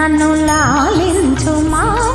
నన్ను లాలించుమా?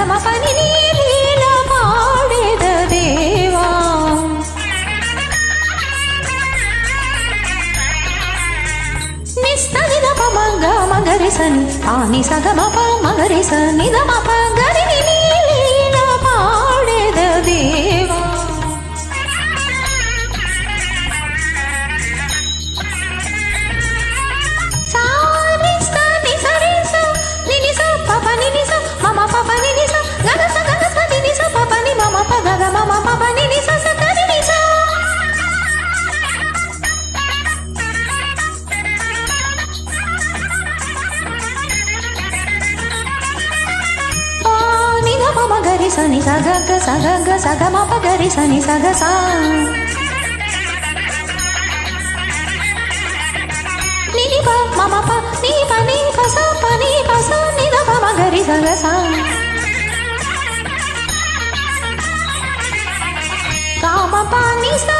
ಪ್ರಥಮ ಪನಿ ನೀಲೀಲ ಮಾಡಿದ ದೇವ ನಿಸ್ತನಿದ ಪಮಂಗ ಮಗರಿಸನ್ ಆನಿ ಸಗಮ ಪ ಮಗರಿಸ ನಿಗಮ ಪಂಗ గరి సని సగ గ సగ గ సగ మ ప గరి సని సగ సా ని ని ప మ మ ప ని ప ని ప స ప ని ప స ని ద ప మ గరి సగ సా Ang 你走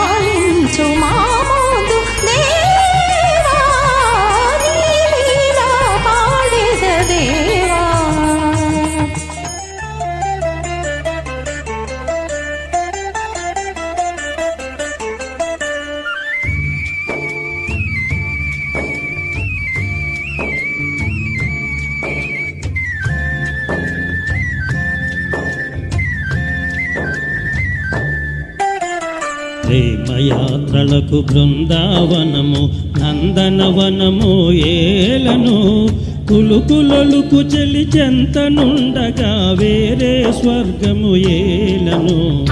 ప్రేమయాత్రలకు బృందావనము నందనవనము ఏలను కులుకులొలుకు చెలి చెంతనుండగా వేరే స్వర్గము ఏలను.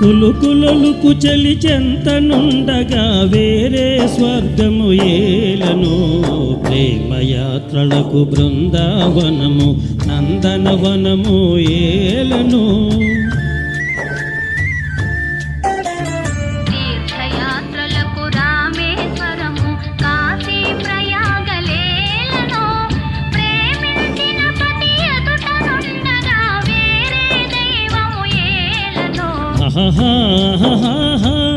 కులుకులొలుకు చెలి చెంతనుండగా వేరే స్వర్గము ఏలను. ప్రేమయాత్రలకు బృందావనము నందనవనము ఏలను. ha ha ha ha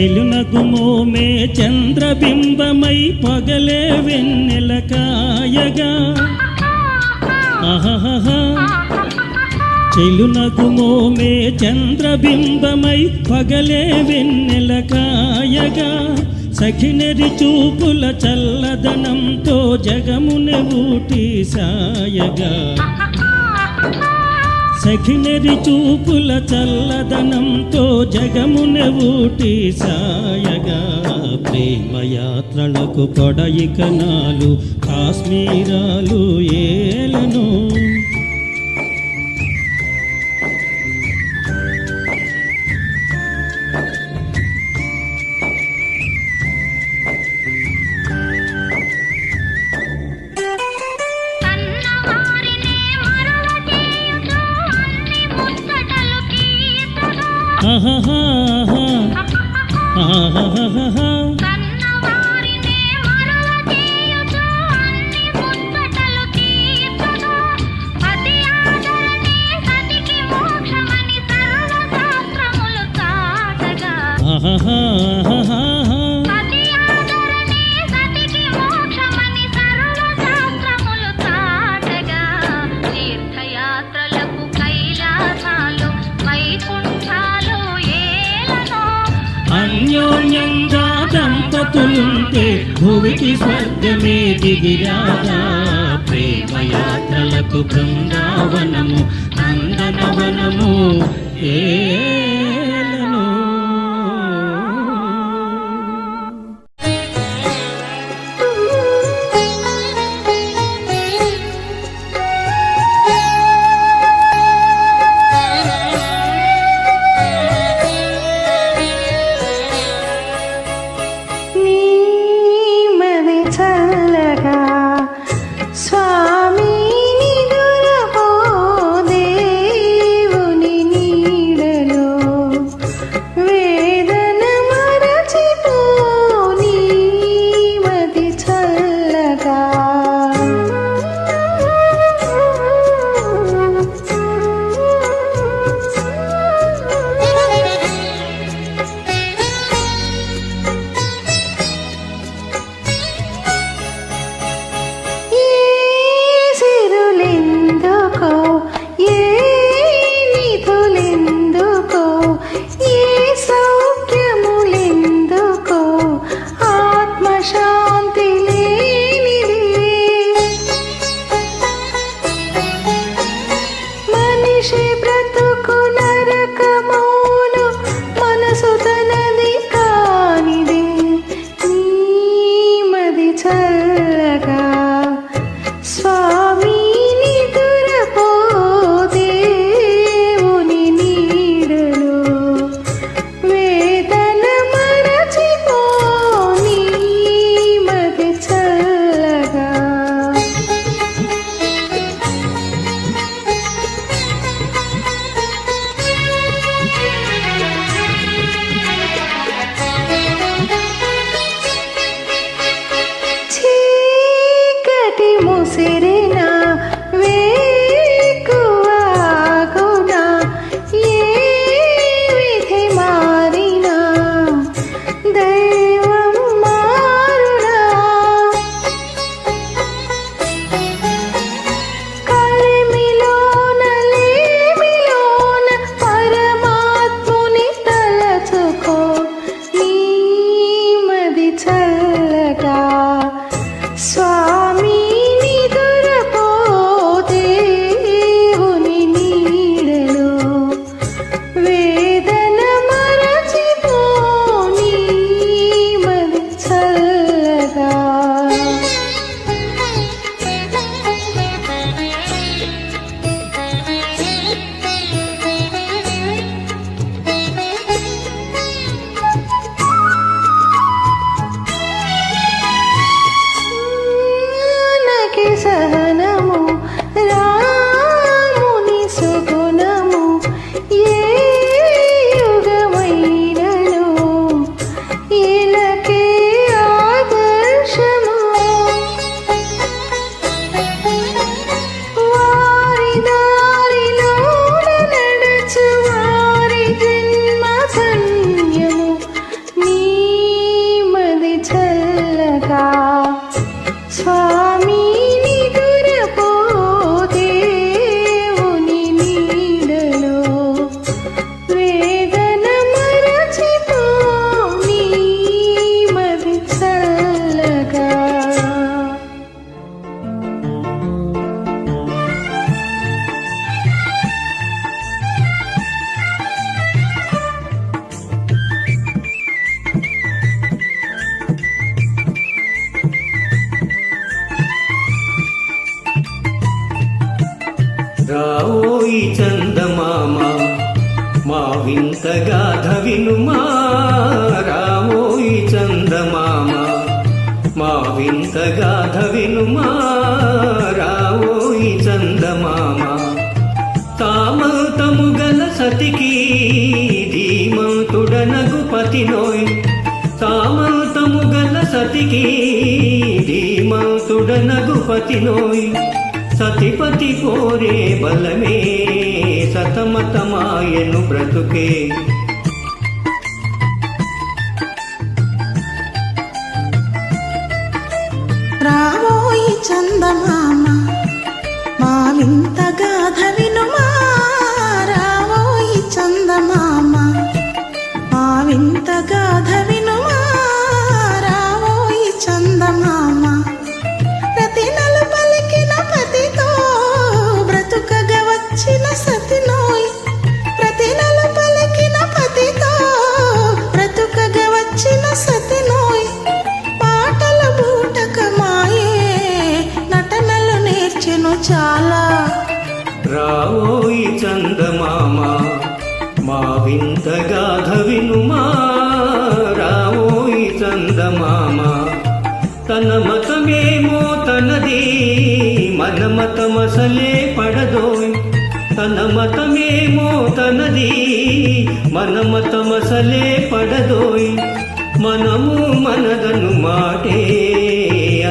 చెలునకు మోమే చంద్రబింబమై పగలే వెన్నెల కాయగా. ఆహాహా చెలునకు చంద్రబింబమై పగలే వెన్నెల కాయగా. సఖినరి చూపుల చల్లదనంతో జగమునె ఊటి సాయగా. సఖినరి చూపుల చల్లదనంతో జగమున ఊటి సాయగా. ప్రేమయాత్రలకు కొడయికనాలు కాశ్మీరాలు ఏలను దంపతులుంటే భూమికి స్వర్గమే దిగిరాదా. ప్రేమ యాత్రలకు బృందావనము నందనవనము. ఏ మనిషి బ్రతుకు వింతగాథ వినుమా రామోయి చందమామ. మా వింతగాథ వినుమా రావోయి చందమామ తామతము గల సతికి ధీమంతుడనగు పతినోయ్ తామతము గల సతికి ధీమంతుడనగు పతినోయ్ సతిపతి కోరే బలమే సతమతమాయను బ్రతుకే. రాబోయి చందమామ మా వింత తనది పడదోయ్. తన మతమేమో తనది మనమతమసలే పడదోయ్. మనము మనదను మాటే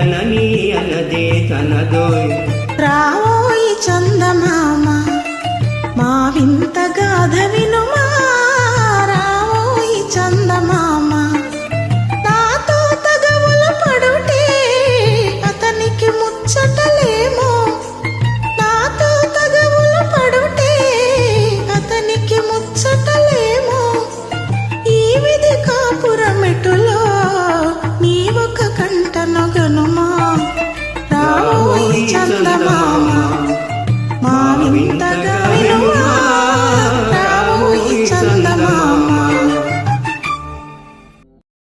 అనని అనదే తనదోయ్. రావోయి చందమామ మా వింత గాథ వినుమా